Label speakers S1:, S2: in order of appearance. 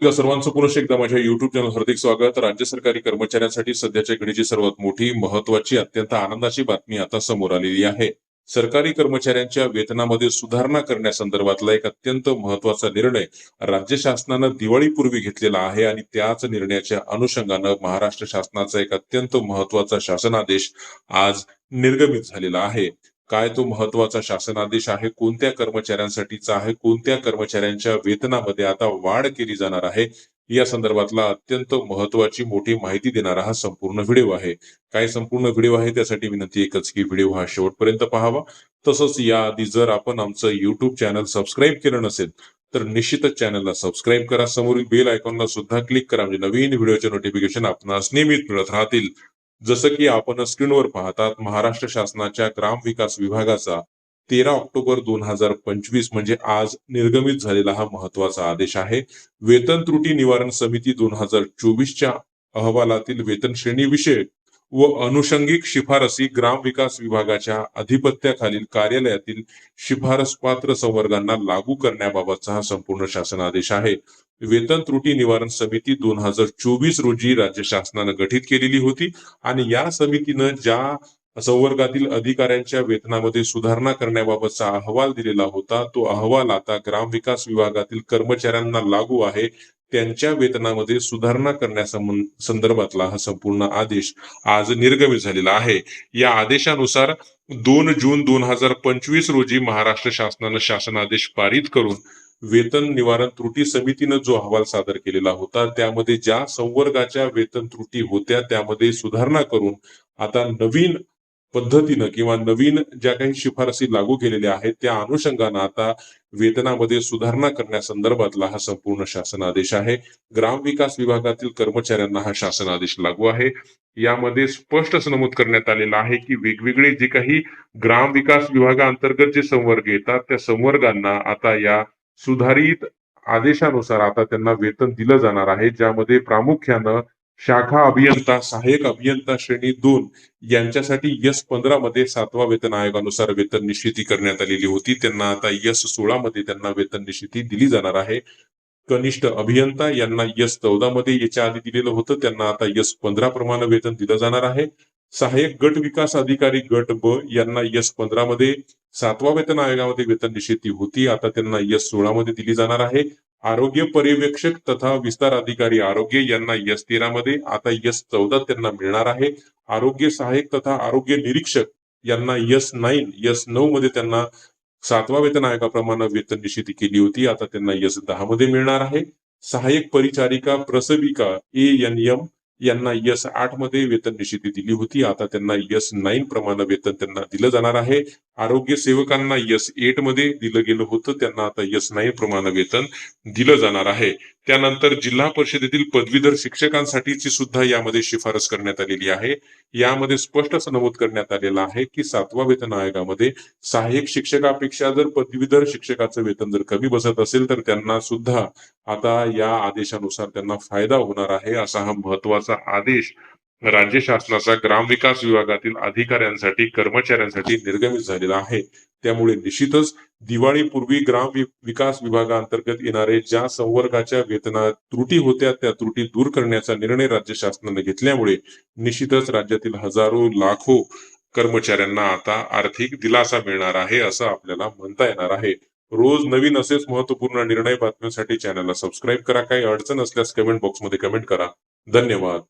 S1: या सर्वांचं पुनश एकदा माझ्या युट्यूब चॅनल हार्दिक स्वागत. राज्य सरकारी कर्मचाऱ्यांसाठी सध्याच्या घडीची सर्वात मोठी महत्वाची अत्यंत आनंदाची बातमी आता समोर आलेली आहे. सरकारी कर्मचाऱ्यांच्या वेतनामध्ये सुधारणा करण्यासंदर्भातला एक अत्यंत महत्त्वाचा निर्णय राज्य शासनानं दिवाळीपूर्वी घेतलेला आहे आणि त्याच निर्णयाच्या अनुषंगानं महाराष्ट्र शासनाचा एक अत्यंत महत्त्वाचा शासनादेश आज निर्गमित झालेला आहे. काय तो महत्त्वाचा शासनादेश आहे कोणत्या कर्मचाऱ्यांसाठीचा आहे कोणत्या कर्मचाऱ्यांच्या वेतनामध्ये आता वाढ केली जाणार आहे या संदर्भातला अत्यंत महत्वाची मोठी माहिती देणारा हा संपूर्ण व्हिडिओ आहे. काय संपूर्ण व्हिडिओ आहे त्यासाठी विनंती एकच की व्हिडिओ हा शेवटपर्यंत पाहावा. तसंच याआधी जर आपण आमचं युट्यूब चॅनल सबस्क्राईब केलं नसेल तर निश्चितच चॅनलला सबस्क्राईब करा. समोरील बेल आयकॉनला सुद्धा क्लिक करा. म्हणजे नवीन व्हिडिओचे नोटिफिकेशन आपणास नियमित मिळत राहतील. जसं की आपण स्क्रीनवर पाहतात महाराष्ट्र शासनाच्या ग्राम विकास विभागाचा तेरा ऑक्टोबर दोन हजार पंचवीस म्हणजे आज निर्गमित झालेला हा महत्त्वाचा आदेश आहे. वेतन त्रुटी निवारण समिती दोन हजार चोवीसच्या अहवालातील वेतन श्रेणी विषयक व अनुषंगिक शिफारसी ग्राम विकास विभागाच्या अधिपत्याखालील कार्यालयातील शिफारस पात्र संवर्गांना लागू करण्याबाबतचा हा संपूर्ण शासनादेश आहे. वेतन त्रुटी निवारण समिती दोन हजार चोवीस रोजी राज्य शासनानं गठीत केलेली होती आणि या समितीनं ज्या संवर्गातील अधिकाऱ्यांच्या वेतनामध्ये सुधारणा करण्याबाबतचा अहवाल दिलेला होता तो अहवाल आता ग्रामविकास विभागातील कर्मचाऱ्यांना लागू आहे. त्यांच्या वेतनामध्ये सुधारणा करण्यासंबं- संदर्भातला हा संपूर्ण आदेश आज निर्गमित झालेला आहे. या आदेशानुसार दोन जून दोन हजार पंचवीस रोजी महाराष्ट्र शासनानं शासनादेश पारित करून वेतन निवारण त्रुटी समितीनं जो अहवाल सादर केलेला होता त्यामध्ये ज्या संवर्गाच्या वेतन त्रुटी होत्या त्यामध्ये सुधारणा करून आता नवीन पद्धतीनं किंवा नवीन ज्या काही शिफारसी लागू केलेल्या आहेत त्या अनुषंगानं आता वेतनामध्ये सुधारणा करण्यासंदर्भातला हा संपूर्ण शासनादेश आहे. ग्रामविकास विभागातील कर्मचाऱ्यांना हा शासनादेश लागू आहे. यामध्ये स्पष्ट असं नमूद करण्यात आलेलं आहे की वेगवेगळे जे काही ग्रामविकास विभागाअंतर्गत जे संवर्ग येतात त्या संवर्गांना आता या सुधारित आदेशानुसार आता त्यांना वेतन दिलं जाणार आहे ज्यामध्ये प्रामुख्यानं शाखा अभियंता सहाय्यक अभियंता श्रेणी दोन यांच्यासाठी यस पंधरा मध्ये सातवा वेतन आयोगानुसार वेतन निश्चिती करण्यात आलेली होती. त्यांना आता यस सोळा मध्ये त्यांना वेतन निश्चिती दिली जाणार आहे. कनिष्ठ अभियंता यांना यस चौदा मध्ये याच्या आधी दिलेलं होतं. त्यांना आता यस पंधरा प्रमाणे वेतन दिलं जाणार आहे. सहाय्यक गट विकास अधिकारी गट ब यांना यस पंधरा मध्ये सातवा वेतन आयोगामध्ये वेतन निश्चिती होती. आता त्यांना यस सोळा मध्ये दिली जाणार आहे. आरोग्य पर्यवेक्षक तथा विस्तार अधिकारी आरोग्य यांना यस तेरा मध्ये आता यस चौदा त्यांना मिळणार आहे. आरोग्य सहाय्यक तथा आरोग्य निरीक्षक यांना यस नाईन यस नऊ मध्ये त्यांना सातवा वेतन आयोगाप्रमाणे वेतन निश्चिती केली होती. आता त्यांना यस दहा मध्ये मिळणार आहे. सहाय्यक परिचारिका प्रसविका ए एन एम यांना यस आठमध्ये वेतन निश्चिती दिली होती. आता त्यांना यस नाईन प्रमाणे वेतन त्यांना दिलं जाणार आहे. आरोग्य सेवकांना यस एटमध्ये दिलं गेलं होतं. त्यांना आता यस नाही प्रमाण वेतन दिलं जाणार आहे. त्यानंतर जिल्हा परिषदेतील पदवीधर शिक्षकांसाठीची सुद्धा यामध्ये शिफारस करण्यात आलेली आहे. यामध्ये स्पष्ट असं नमूद करण्यात आलेलं आहे की सातवा वेतन आयोगामध्ये सहाय्यक शिक्षकापेक्षा जर पदवीधर शिक्षकाचं वेतन जर कमी बसत असेल तर त्यांना सुद्धा आता या आदेशानुसार त्यांना फायदा होणार आहे असा हा महत्त्वाचा आदेश राज्य शासनाचा ग्रामविकास विभागातील अधिकाऱ्यांसाठी कर्मचाऱ्यांसाठी निर्गमित झालेला आहे. त्यामुळे निश्चितच दिवाळीपूर्वी ग्राम विकास विभागाअंतर्गत येणारे ज्या संवर्गाच्या वेतनात त्रुटी होत्या त्या त्रुटी दूर करण्याचा निर्णय राज्य शासनाने घेतल्यामुळे निश्चितच राज्यातील हजारो लाखो कर्मचाऱ्यांना आता आर्थिक दिलासा मिळणार आहे असं आपल्याला म्हणता येणार आहे. रोज नवीन असेच महत्त्वपूर्ण निर्णय बातम्यांसाठी चॅनलला सबस्क्राईब करा. काही अडचण असल्यास कमेंट बॉक्समध्ये कमेंट करा. धन्यवाद.